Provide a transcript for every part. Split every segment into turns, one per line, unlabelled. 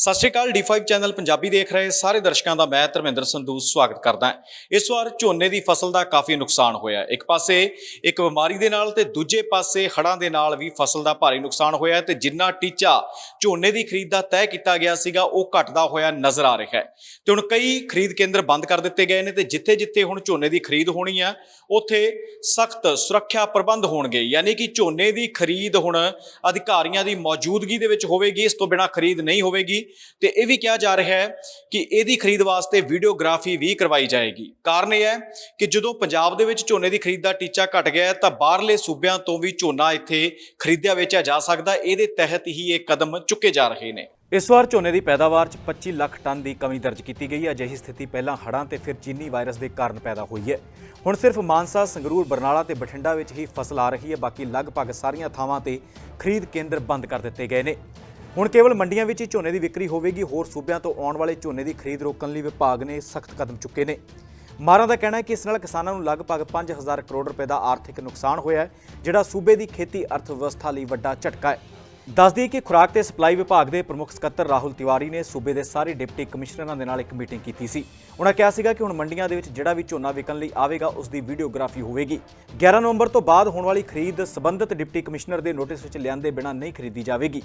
ਸਤਿ ਸ਼੍ਰੀ ਅਕਾਲ D5 channel Punjabi ਦੇਖ ਰਹੇ ਸਾਰੇ ਦਰਸ਼ਕਾਂ ਦਾ ਮੈਂ ਧਰਮਿੰਦਰ ਸੰਧੂ ਸਵਾਗਤ ਕਰਦਾ ਹਾਂ। ਇਸ ਵਾਰ ਝੋਨੇ ਦੀ ਫਸਲ ਦਾ ਕਾਫੀ ਨੁਕਸਾਨ ਹੋਇਆ ਇੱਕ ਪਾਸੇ ਇੱਕ ਬਿਮਾਰੀ ਦੇ ਨਾਲ ਤੇ ਦੂਜੇ ਪਾਸੇ ਹੜ੍ਹਾਂ ਦੇ ਨਾਲ ਵੀ ਫਸਲ ਦਾ ਭਾਰੀ ਨੁਕਸਾਨ ਹੋਇਆ ਤੇ ਜਿੰਨਾ ਟੀਚਾ ਝੋਨੇ ਦੀ ਖਰੀਦ ਦਾ ਤੈਅ ਕੀਤਾ ਗਿਆ ਸੀਗਾ, ਉਹ ਘਟਦਾ ਹੋਇਆ ਨਜ਼ਰ ਆ ਰਿਹਾ ਹੈ। ਤੇ ਹੁਣ ਕਈ ਖਰੀਦ ਕੇਂਦਰ ਬੰਦ ਕਰ ਦਿੱਤੇ ਗਏ ਨੇ ਤੇ ਜਿੱਥੇ-ਜਿੱਥੇ ਹੁਣ ਝੋਨੇ ਦੀ ਖਰੀਦ ਹੋਣੀ ਆ, ਉੱਥੇ ਸਖਤ ਸੁਰੱਖਿਆ ਪ੍ਰਬੰਧ ਹੋਣਗੇ। ਯਾਨੀ ਕਿ ਝੋਨੇ ਦੀ ਖਰੀਦ ਹੁਣ ਅਧਿਕਾਰੀਆਂ ਦੀ ਮੌਜੂਦਗੀ ਦੇ ਵਿੱਚ ਹੋਵੇਗੀ, ਇਸ ਤੋਂ ਬਿਨਾ ਖਰੀਦ ਨਹੀਂ ਹੋਵੇਗੀ। ਤੇ ਇਹ ਵੀ ਕਿਹਾ ਜਾ ਰਿਹਾ ਹੈ ਕਿ ਇਹਦੀ ਖਰੀਦ ਵਾਸਤੇ ਵੀਡੀਓਗ੍ਰਾਫੀ ਵੀ ਕਰਵਾਈ ਜਾਏਗੀ। ਕਾਰਨ ਇਹ ਹੈ ਕਿ ਜਦੋਂ ਪੰਜਾਬ ਦੇ ਵਿੱਚ ਝੋਨੇ ਦੀ ਖਰੀਦ ਦਾ ਟੀਚਾ ਘਟ ਗਿਆ ਤਾਂ ਬਾਹਰਲੇ ਸੂਬਿਆਂ ਤੋਂ ਵੀ ਝੋਨਾ ਇੱਥੇ ਖਰੀਦਿਆ ਵੇਚਿਆ ਜਾ ਸਕਦਾ ਇਹਦੇ ਤਹਿਤ ਹੀ ਇਹ ਕਦਮ ਚੁੱਕੇ ਜਾ ਰਹੇ ਨੇ। ਇਸ ਵਾਰ ਝੋਨੇ ਦੀ ਪੈਦਾਵਾਰ 'ਚ 25 ਲੱਖ ਟਨ ਦੀ ਕਮੀ ਦਰਜ ਕੀਤੀ ਗਈ। ਹੈ ਅਜਿਹੀ ਸਥਿਤੀ ਪਹਿਲਾਂ ਹੜ੍ਹਾਂ ਤੇ ਫਿਰ ਚੀਨੀ ਵਾਇਰਸ ਦੇ ਕਾਰਨ ਪੈਦਾ ਹੋਈ ਹੈ। ਹੁਣ ਸਿਰਫ ਮਾਨਸਾ, ਸੰਗਰੂਰ, ਬਰਨਾਲਾ ਤੇ ਬਠਿੰਡਾ ਵਿੱਚ ਹੀ ਫਸਲ ਆ ਰਹੀ ਹੈ। ਬਾਕੀ ਲਗਭਗ ਸਾਰੀਆਂ ਥਾਵਾਂ ਤੇ ਖਰੀਦ ਕੇਂਦਰ ਬੰਦ ਕਰ ਦਿੱਤੇ ਗਏ ਨੇ। ਹੁਣ ਕੇਵਲ ਮੰਡੀਆਂ ਵਿੱਚ ਹੀ ਝੋਨੇ ਦੀ ਵਿਕਰੀ ਹੋਵੇਗੀ, ਹੋਰ ਸੂਬਿਆਂ ਤੋਂ ਆਉਣ ਵਾਲੇ ਝੋਨੇ ਦੀ ਖਰੀਦ ਰੋਕਣ ਲਈ ਵਿਭਾਗ ਨੇ ਸਖਤ ਕਦਮ ਚੁੱਕੇ ਨੇ। ਮਾਰਾਂ ਦਾ ਕਹਿਣਾ ਹੈ ਕਿ ਇਸ ਨਾਲ ਕਿਸਾਨਾਂ ਨੂੰ ਲਗਭਗ 5000 ਕਰੋੜ ਰੁਪਏ ਦਾ ਆਰਥਿਕ ਨੁਕਸਾਨ ਹੋਇਆ ਹੈ, ਜਿਹੜਾ ਸੂਬੇ ਦੀ ਖੇਤੀ ਅਰਥ ਵਿਵਸਥਾ ਲਈ ਵੱਡਾ ਝਟਕਾ ਹੈ। ਦੱਸ ਦਈਏ ਕਿ ਖੁਰਾਕ ਤੇ ਸਪਲਾਈ ਵਿਭਾਗ ਦੇ ਪ੍ਰਮੁੱਖ ਸਕੱਤਰ ਰਾਹੁਲ ਤਿਵਾਰੀ ਨੇ ਸੂਬੇ ਦੇ ਸਾਰੇ ਡਿਪਟੀ ਕਮਿਸ਼ਨਰਾਂ ਦੇ ਨਾਲ ਇੱਕ ਮੀਟਿੰਗ ਕੀਤੀ ਸੀ। ਉਹਨਾਂ ਕਿਹਾ ਸੀਗਾ ਕਿ ਹੁਣ ਮੰਡੀਆਂ ਦੇ ਵਿੱਚ ਜਿਹੜਾ ਵੀ ਝੋਨਾ ਵਿਕਣ ਲਈ ਆਵੇਗਾ, ਉਸ ਦੀ ਵੀਡੀਓਗ੍ਰਾਫੀ ਹੋਵੇਗੀ। 11 ਨਵੰਬਰ ਤੋਂ ਬਾਅਦ ਹੋਣ ਵਾਲੀ ਖਰੀਦ ਸਬੰਧਤ ਡਿਪਟੀ ਕਮਿਸ਼ਨਰ ਦੇ ਨੋਟਿਸ ਵਿੱਚ ਲਿਆਂਦੇ ਬਿਨਾਂ ਨਹੀਂ ਖਰੀਦੀ ਜਾਵੇਗੀ।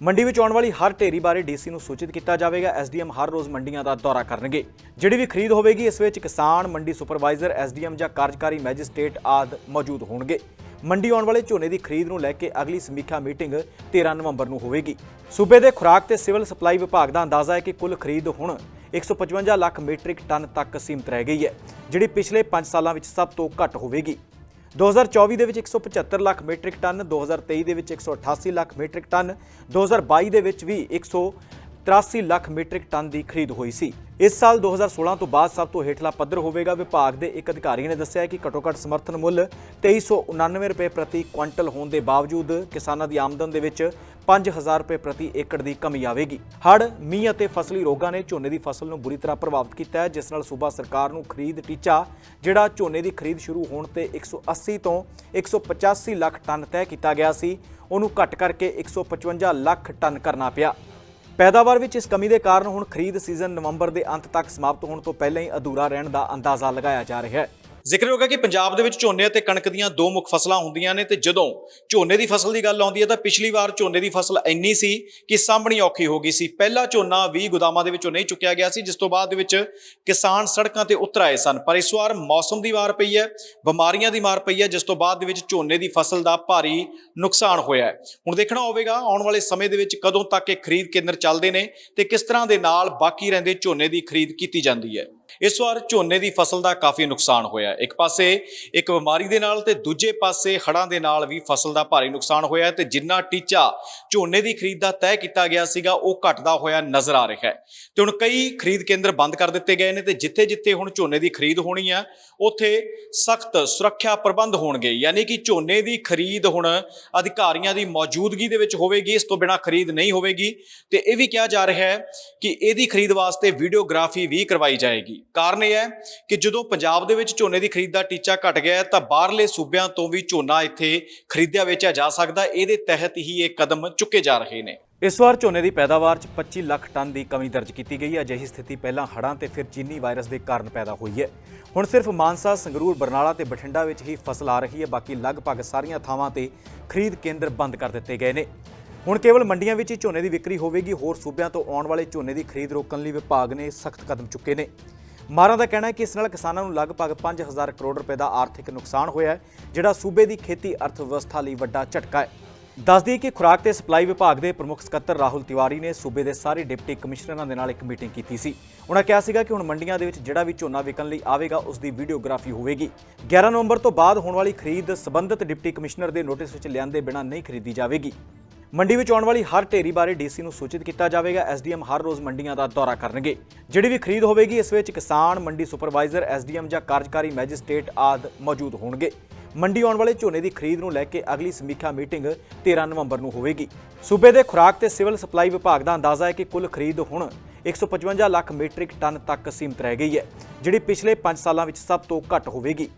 ਮੰਡੀ ਵਿੱਚ ਆਉਣ ਵਾਲੀ ਹਰ ਢੇਰੀ ਬਾਰੇ ਡੀਸੀ ਨੂੰ ਸੂਚਿਤ ਕੀਤਾ ਜਾਵੇਗਾ। ਐਸਡੀਐਮ ਹਰ ਰੋਜ਼ ਮੰਡੀਆਂ ਦਾ ਦੌਰਾ ਕਰਨਗੇ। ਜਿਹੜੀ ਵੀ ਖਰੀਦ ਹੋਵੇਗੀ, ਇਸ ਵਿੱਚ ਕਿਸਾਨ, ਮੰਡੀ ਸੁਪਰਵਾਈਜ਼ਰ, ਐਸਡੀਐਮ ਜਾਂ ਕਾਰਜਕਾਰੀ ਮੈਜਿਸਟ੍ਰੇਟ ਆਦ ਮੌਜੂਦ ਹੋਣਗੇ। ਮੰਡੀ ਆਉਣ ਵਾਲੇ ਝੋਨੇ ਦੀ ਖਰੀਦ ਨੂੰ ਲੈ ਕੇ ਅਗਲੀ ਸਮੀਖਿਆ ਮੀਟਿੰਗ 13 ਨਵੰਬਰ ਨੂੰ ਹੋਵੇਗੀ। ਸੂਬੇ ਦੇ ਖੁਰਾਕ ਤੇ ਸਿਵਲ ਸਪਲਾਈ ਵਿਭਾਗ ਦਾ ਅੰਦਾਜ਼ਾ ਹੈ ਕਿ ਕੁੱਲ ਖਰੀਦ ਹੁਣ 155 ਲੱਖ ਮੀਟ੍ਰਿਕ ਟਨ ਤੱਕ ਸੀਮਤ ਰਹਿ ਗਈ ਹੈ, ਜਿਹੜੀ ਪਿਛਲੇ 5 ਸਾਲਾਂ ਵਿੱਚ ਸਭ ਤੋਂ ਘੱਟ ਹੋਵੇਗੀ। 2024 ਦੇ ਵਿੱਚ 175 ਲੱਖ ਮੀਟ੍ਰਿਕ ਟਨ 2023 ਦੇ ਵਿੱਚ 188 ਲੱਖ ਮੀਟ੍ਰਿਕ ਟਨ 2022 ਦੇ ਵਿੱਚ ਵੀ 183 ਲੱਖ ਮੀਟ੍ਰਿਕ ਟਨ ਦੀ ਖਰੀਦ ਹੋਈ ਸੀ। ਇਸ ਸਾਲ 2016 ਤੋਂ ਬਾਅਦ ਸਭ ਤੋਂ ਹੇਠਲਾ ਪੱਧਰ ਹੋਵੇਗਾ, ਵਿਭਾਗ ਦੇ ਇੱਕ ਅਧਿਕਾਰੀ ਨੇ ਦੱਸਿਆ ਕਿ ਘੱਟੋ-ਘੱਟ ਸਮਰਥਨ ਮੁੱਲ 2399 ਰੁਪਏ ਪ੍ਰਤੀ ਕੁਇੰਟਲ ਹੋਣ ਦੇ ਬਾਵਜੂਦ ਕਿਸਾਨਾਂ ਦੀ ਆਮਦਨ ਦੇ ਵਿੱਚ 5000 ਰੁਪਏ ਪ੍ਰਤੀ ਏਕੜ ਦੀ ਕਮੀ ਆਵੇਗੀ। ਹੜ੍ਹ, ਮੀਂਹ ਅਤੇ ਫਸਲੀ ਰੋਗਾਂ ਨੇ ਝੋਨੇ ਦੀ ਫਸਲ ਨੂੰ ਬੁਰੀ ਤਰ੍ਹਾਂ ਪ੍ਰਭਾਵਿਤ ਕੀਤਾ ਹੈ, ਜਿਸ ਨਾਲ ਸੂਬਾ ਸਰਕਾਰ ਨੂੰ ਖਰੀਦ ਟੀਚਾ, ਜਿਹੜਾ ਝੋਨੇ ਦੀ ਖਰੀਦ ਸ਼ੁਰੂ ਹੋਣ ਤੇ 180 ਤੋਂ 185 ਲੱਖ ਟਨ ਤੈਅ ਕੀਤਾ ਗਿਆ ਸੀ, ਉਹਨੂੰ ਘਟ ਕਰਕੇ 155 ਲੱਖ ਟਨ ਕਰਨਾ ਪਿਆ। ਪੈਦਾਵਾਰ ਵਿੱਚ ਇਸ ਕਮੀ ਦੇ ਕਾਰਨ ਹੁਣ ਖਰੀਦ ਸੀਜ਼ਨ ਨਵੰਬਰ ਦੇ ਅੰਤ ਤੱਕ ਸਮਾਪਤ ਹੋਣ ਤੋਂ ਪਹਿਲਾਂ ਹੀ ਅਧੂਰਾ ਰਹਿਣ ਦਾ ਅੰਦਾਜ਼ਾ ਲਗਾਇਆ ਜਾ ਰਿਹਾ ਹੈ। ਜ਼ਿਕਰ ਹੋਗਾ ਕਿ ਪੰਜਾਬ ਦੇ ਵਿੱਚ ਝੋਨੇ ਅਤੇ ਕਣਕ ਦੀਆਂ ਦੋ ਮੁੱਖ ਫਸਲਾਂ ਹੁੰਦੀਆਂ ਨੇ ਤੇ ਜਦੋਂ ਝੋਨੇ ਦੀ ਫਸਲ ਦੀ ਗੱਲ ਆਉਂਦੀ ਹੈ ਤਾਂ ਪਿਛਲੀ ਵਾਰ ਝੋਨੇ ਦੀ ਫਸਲ ਇੰਨੀ ਸੀ ਕਿ ਸਾਂਭਣੀ ਔਖੀ ਹੋ ਗਈ ਸੀ। ਪਹਿਲਾ ਝੋਨਾ ਵੀ ਗੋਦਾਮਾਂ ਦੇ ਵਿੱਚੋਂ ਨਹੀਂ ਚੁੱਕਿਆ ਗਿਆ ਸੀ, ਜਿਸ ਤੋਂ ਬਾਅਦ ਦੇ ਵਿੱਚ ਕਿਸਾਨ ਸੜਕਾਂ ਤੇ ਉਤਰ ਆਏ ਸਨ। ਪਰ ਇਸ ਵਾਰ ਮੌਸਮ ਦੀ ਮਾਰ ਪਈ ਹੈ, ਬਿਮਾਰੀਆਂ ਦੀ ਮਾਰ ਪਈ ਹੈ, ਜਿਸ ਤੋਂ ਬਾਅਦ ਦੇ ਵਿੱਚ ਝੋਨੇ ਦੀ ਫਸਲ ਦਾ ਭਾਰੀ ਨੁਕਸਾਨ ਹੋਇਆ ਹੈ। ਹੁਣ ਦੇਖਣਾ ਹੋਵੇਗਾ, ਆਉਣ ਵਾਲੇ ਸਮੇਂ ਦੇ ਵਿੱਚ ਕਦੋਂ ਤੱਕ ਇਹ ਖਰੀਦ ਕੇਂਦਰ ਚੱਲਦੇ ਨੇ ਤੇ ਕਿਸ ਤਰ੍ਹਾਂ ਦੇ ਨਾਲ ਬਾਕੀ ਰਹਿੰਦੇ ਝੋਨੇ ਦੀ ਖਰੀਦ ਕੀਤੀ ਜਾਂਦੀ ਹੈ। ਇਸ ਵਾਰ ਝੋਨੇ ਦੀ ਫਸਲ ਦਾ ਕਾਫੀ ਨੁਕਸਾਨ ਹੋਇਆ ਇੱਕ ਪਾਸੇ ਇੱਕ ਬਿਮਾਰੀ ਦੇ ਨਾਲ ਤੇ ਦੂਜੇ ਪਾਸੇ ਹੜ੍ਹਾਂ ਦੇ ਨਾਲ ਵੀ ਫਸਲ ਦਾ ਭਾਰੀ ਨੁਕਸਾਨ ਹੋਇਆ ਤੇ ਜਿੰਨਾ ਟੀਚਾ ਝੋਨੇ ਦੀ ਖਰੀਦ ਦਾ ਤੈਅ ਕੀਤਾ ਗਿਆ ਸੀਗਾ, ਉਹ ਘਟਦਾ ਹੋਇਆ ਨਜ਼ਰ ਆ ਰਿਹਾ ਹੈ। ਤੇ ਹੁਣ ਕਈ ਖਰੀਦ ਕੇਂਦਰ ਬੰਦ ਕਰ ਦਿੱਤੇ ਗਏ ਨੇ ਤੇ ਜਿੱਥੇ-ਜਿੱਥੇ ਹੁਣ ਝੋਨੇ ਦੀ ਖਰੀਦ ਹੋਣੀ ਆ, ਉੱਥੇ ਸਖਤ ਸੁਰੱਖਿਆ ਪ੍ਰਬੰਧ ਹੋਣਗੇ। ਯਾਨੀ ਕਿ ਝੋਨੇ ਦੀ ਖਰੀਦ ਹੁਣ ਅਧਿਕਾਰੀਆਂ ਦੀ ਮੌਜੂਦਗੀ ਦੇ ਵਿੱਚ ਹੋਵੇਗੀ, ਇਸ ਤੋਂ ਬਿਨਾ ਖਰੀਦ ਨਹੀਂ ਹੋਵੇਗੀ। ਤੇ ਇਹ ਵੀ ਕਿਹਾ ਜਾ ਰਿਹਾ ਹੈ ਕਿ ਇਹਦੀ ਖਰੀਦ ਵਾਸਤੇ ਵੀਡੀਓਗ੍ਰਾਫੀ ਵੀ ਕਰਵਾਈ ਜਾਏਗੀ। ਕਾਰਨ ਇਹ ਹੈ ਕਿ ਜਦੋਂ ਪੰਜਾਬ ਦੇ ਵਿੱਚ ਝੋਨੇ ਦੀ ਖਰੀਦ ਦਾ ਟੀਚਾ ਘਟ ਗਿਆ ਤਾਂ ਬਾਹਰਲੇ ਸੂਬਿਆਂ ਤੋਂ ਵੀ ਝੋਨਾ ਇੱਥੇ ਖਰੀਦਿਆ ਵੇਚਿਆ ਜਾ ਸਕਦਾ ਇਹਦੇ ਤਹਿਤ ਹੀ ਇਹ ਕਦਮ ਚੁੱਕੇ ਜਾ ਰਹੇ ਨੇ। ਇਸ ਵਾਰ ਝੋਨੇ ਦੀ ਪੈਦਾਵਾਰ 'ਚ 25 ਲੱਖ ਟਨ ਦੀ ਕਮੀ ਦਰਜ ਕੀਤੀ ਗਈ ਹੈ। ਅਜਿਹੀ ਸਥਿਤੀ ਪਹਿਲਾਂ ਹੜ੍ਹਾਂ ਤੇ ਫਿਰ ਚੀਨੀ ਵਾਇਰਸ ਦੇ ਕਾਰਨ ਪੈਦਾ ਹੋਈ ਹੈ। ਹੁਣ ਸਿਰਫ ਮਾਨਸਾ, ਸੰਗਰੂਰ, ਬਰਨਾਲਾ ਤੇ ਬਠਿੰਡਾ ਵਿੱਚ ਹੀ ਫਸਲ ਆ ਰਹੀ ਹੈ। ਬਾਕੀ ਲਗਭਗ ਸਾਰੀਆਂ ਥਾਵਾਂ ਤੇ ਖਰੀਦ ਕੇਂਦਰ ਬੰਦ ਕਰ ਦਿੱਤੇ ਗਏ ਨੇ। ਹੁਣ ਕੇਵਲ ਮੰਡੀਆਂ ਵਿੱਚ ਹੀ ਝੋਨੇ ਦੀ ਵਿਕਰੀ ਹੋਵੇਗੀ। ਹੋਰ ਸੂਬਿਆਂ ਤੋਂ ਆਉਣ ਵਾਲੇ ਝੋਨੇ ਦੀ ਖਰੀਦ ਰੋਕਣ ਲਈ ਵਿਭਾਗ ਨੇ ਸਖਤ ਕਦਮ ਚੁੱਕੇ ਨੇ। ਮਾਰਾਂ ਦਾ ਕਹਿਣਾ ਹੈ ਕਿ ਇਸ ਨਾਲ ਕਿਸਾਨਾਂ ਨੂੰ ਲਗਭਗ 5000 ਕਰੋੜ ਰੁਪਏ ਦਾ ਆਰਥਿਕ ਨੁਕਸਾਨ ਹੋਇਆ ਹੈ, ਜਿਹੜਾ ਸੂਬੇ ਦੀ ਖੇਤੀ ਅਰਥ ਵਿਵਸਥਾ ਲਈ ਵੱਡਾ ਝਟਕਾ ਹੈ। ਦੱਸ ਦਈਏ ਕਿ ਖੁਰਾਕ ਤੇ ਸਪਲਾਈ ਵਿਭਾਗ ਦੇ ਪ੍ਰਮੁੱਖ ਸਕੱਤਰ ਰਾਹੁਲ ਤਿਵਾਰੀ ਨੇ ਸੂਬੇ ਦੇ ਸਾਰੇ ਡਿਪਟੀ ਕਮਿਸ਼ਨਰਾਂ ਦੇ ਨਾਲ ਇੱਕ ਮੀਟਿੰਗ ਕੀਤੀ ਸੀ। ਉਹਨਾਂ ਕਿਹਾ ਸੀਗਾ ਕਿ ਹੁਣ ਮੰਡੀਆਂ ਦੇ ਵਿੱਚ ਜਿਹੜਾ ਵੀ ਝੋਨਾ ਵਿਕਣ ਲਈ ਆਵੇਗਾ, ਉਸ ਦੀ ਵੀਡੀਓਗ੍ਰਾਫੀ ਹੋਵੇਗੀ। 11 ਨਵੰਬਰ ਤੋਂ ਬਾਅਦ ਹੋਣ ਵਾਲੀ ਖਰੀਦ ਸਬੰਧਤ ਡਿਪਟੀ ਕਮਿਸ਼ਨਰ ਦੇ ਨੋਟਿਸ ਵਿੱਚ ਲਿਆਂਦੇ ਬਿਨਾਂ ਨਹੀਂ ਖਰੀਦੀ ਜਾਵੇਗੀ। ਮੰਡੀ ਵਿੱਚ ਆਉਣ ਵਾਲੀ ਹਰ ਢੇਰੀ ਬਾਰੇ ਡੀਸੀ ਨੂੰ ਸੂਚਿਤ ਕੀਤਾ ਜਾਵੇਗਾ। ਐਸਡੀਐਮ ਹਰ ਰੋਜ਼ ਮੰਡੀਆਂ ਦਾ ਦੌਰਾ ਕਰਨਗੇ। ਜਿਹੜੀ ਵੀ ਖਰੀਦ ਹੋਵੇਗੀ, ਇਸ ਵਿੱਚ ਕਿਸਾਨ, ਮੰਡੀ ਸੁਪਰਵਾਈਜ਼ਰ, ਐਸਡੀਐਮ ਜਾਂ ਕਾਰਜਕਾਰੀ ਮੈਜਿਸਟ੍ਰੇਟ ਆਦ ਮੌਜੂਦ ਹੋਣਗੇ। ਮੰਡੀ ਆਉਣ ਵਾਲੇ ਝੋਨੇ ਦੀ ਖਰੀਦ ਨੂੰ ਲੈ ਕੇ ਅਗਲੀ ਸਮੀਖਿਆ ਮੀਟਿੰਗ 13 ਨਵੰਬਰ ਨੂੰ ਹੋਵੇਗੀ। ਸੂਬੇ ਦੇ ਖੁਰਾਕ ਤੇ ਸਿਵਲ ਸਪਲਾਈ ਵਿਭਾਗ ਦਾ ਅੰਦਾਜ਼ਾ ਹੈ ਕਿ ਕੁੱਲ ਖਰੀਦ ਹੁਣ 155 ਲੱਖ ਮੀਟ੍ਰਿਕ ਟਨ ਤੱਕ ਸੀਮਤ ਰਹਿ ਗਈ ਹੈ, ਜਿਹੜੀ ਪਿਛਲੇ 5 ਸਾਲਾਂ ਵਿੱਚ ਸਭ ਤੋਂ ਘੱਟ ਹੋਵੇਗੀ।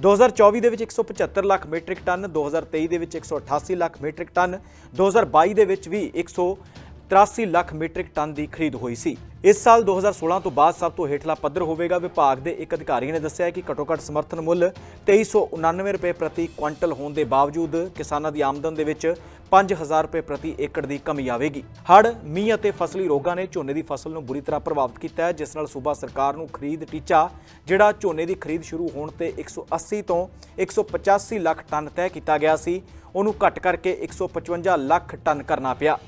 2024 ਦੇ ਵਿੱਚ 175 ਲੱਖ ਮੀਟ੍ਰਿਕ ਟਨ 2023 ਦੇ ਵਿੱਚ 188 ਲੱਖ ਮੀਟ੍ਰਿਕ ਟਨ 2022 ਦੇ ਵਿੱਚ ਵੀ 100 83 ਲੱਖ ਮੀਟ੍ਰਿਕ ਟਨ ਦੀ ਖਰੀਦ ਹੋਈ ਸੀ। ਇਸ ਸਾਲ 2016 ਤੋਂ ਬਾਅਦ ਸਭ ਤੋਂ ਹੇਠਲਾ ਪੱਧਰ ਹੋਵੇਗਾ, ਵਿਭਾਗ ਦੇ ਇੱਕ ਅਧਿਕਾਰੀ ਨੇ ਦੱਸਿਆ ਕਿ ਘੱਟੋ-ਘੱਟ ਸਮਰਥਨ ਮੁੱਲ 2399 ਰੁਪਏ ਪ੍ਰਤੀ ਕੁਇੰਟਲ ਹੋਣ ਦੇ ਬਾਵਜੂਦ ਕਿਸਾਨਾਂ ਦੀ ਆਮਦਨ ਦੇ ਵਿੱਚ 5000 ਰੁਪਏ ਪ੍ਰਤੀ ਏਕੜ ਦੀ ਕਮੀ ਆਵੇਗੀ। ਹੜ੍ਹ, ਮੀਂਹ ਅਤੇ ਫਸਲੀ ਰੋਗਾਂ ਨੇ ਝੋਨੇ ਦੀ ਫਸਲ ਨੂੰ ਬੁਰੀ ਤਰ੍ਹਾਂ ਪ੍ਰਭਾਵਿਤ ਕੀਤਾ ਹੈ, ਜਿਸ ਨਾਲ ਸੂਬਾ ਸਰਕਾਰ ਨੂੰ ਖਰੀਦ ਟੀਚਾ, ਜਿਹੜਾ ਝੋਨੇ ਦੀ ਖਰੀਦ ਸ਼ੁਰੂ ਹੋਣ ਤੇ 180 ਤੋਂ 185 ਲੱਖ ਟਨ ਤੈਅ ਕੀਤਾ ਗਿਆ ਸੀ, ਉਹਨੂੰ ਘੱਟ ਕਰਕੇ 155 ਲੱਖ ਟਨ ਕਰਨਾ ਪਿਆ।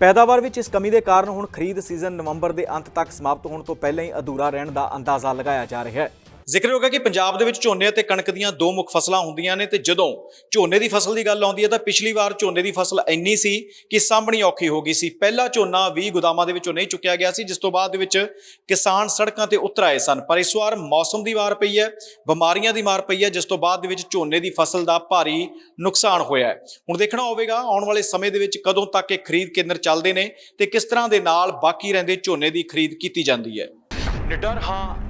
ਪੈਦਾਵਾਰ ਵਿੱਚ ਇਸ ਕਮੀ ਦੇ ਕਾਰਨ ਹੁਣ ਖਰੀਦ ਸੀਜ਼ਨ ਨਵੰਬਰ ਦੇ ਅੰਤ ਤੱਕ ਸਮਾਪਤ ਹੋਣ ਤੋਂ ਪਹਿਲਾਂ ਹੀ ਅਧੂਰਾ ਰਹਿਣ ਦਾ ਅੰਦਾਜ਼ਾ ਲਗਾਇਆ ਜਾ ਰਿਹਾ ਹੈ। ਜ਼ਿਕਰ ਹੋਗਾ ਕਿ ਪੰਜਾਬ ਦੇ ਵਿੱਚ ਝੋਨੇ ਅਤੇ ਕਣਕ ਦੀਆਂ ਦੋ ਮੁੱਖ ਫਸਲਾਂ ਹੁੰਦੀਆਂ ਨੇ ਤੇ ਜਦੋਂ ਝੋਨੇ ਦੀ ਫਸਲ ਦੀ ਗੱਲ ਆਉਂਦੀ ਹੈ ਤਾਂ ਪਿਛਲੀ ਵਾਰ ਝੋਨੇ ਦੀ ਫਸਲ ਇੰਨੀ ਸੀ ਕਿ ਸਾਂਭਣੀ ਔਖੀ ਹੋ ਗਈ ਸੀ। ਪਹਿਲਾ ਝੋਨਾ ਵੀ ਗੋਦਾਮਾਂ ਦੇ ਵਿੱਚੋਂ ਨਹੀਂ ਚੁੱਕਿਆ ਗਿਆ ਸੀ, ਜਿਸ ਤੋਂ ਬਾਅਦ ਦੇ ਵਿੱਚ ਕਿਸਾਨ ਸੜਕਾਂ ਤੇ ਉਤਰ ਆਏ ਸਨ। ਪਰ ਇਸ ਵਾਰ ਮੌਸਮ ਦੀ ਮਾਰ ਪਈ ਹੈ, ਬਿਮਾਰੀਆਂ ਦੀ ਮਾਰ ਪਈ ਹੈ, ਜਿਸ ਤੋਂ ਬਾਅਦ ਦੇ ਵਿੱਚ ਝੋਨੇ ਦੀ ਫਸਲ ਦਾ ਭਾਰੀ ਨੁਕਸਾਨ ਹੋਇਆ ਹੈ। ਹੁਣ ਦੇਖਣਾ ਹੋਵੇਗਾ, ਆਉਣ ਵਾਲੇ ਸਮੇਂ ਦੇ ਵਿੱਚ ਕਦੋਂ ਤੱਕ ਇਹ ਖਰੀਦ ਕੇਂਦਰ ਚੱਲਦੇ ਨੇ ਤੇ ਕਿਸ ਤਰ੍ਹਾਂ ਦੇ ਨਾਲ ਬਾਕੀ ਰਹਿੰਦੇ ਝੋਨੇ ਦੀ ਖਰੀਦ ਕੀਤੀ ਜਾਂਦੀ ਹੈ। ਨਿਡਰ ਹਾਂ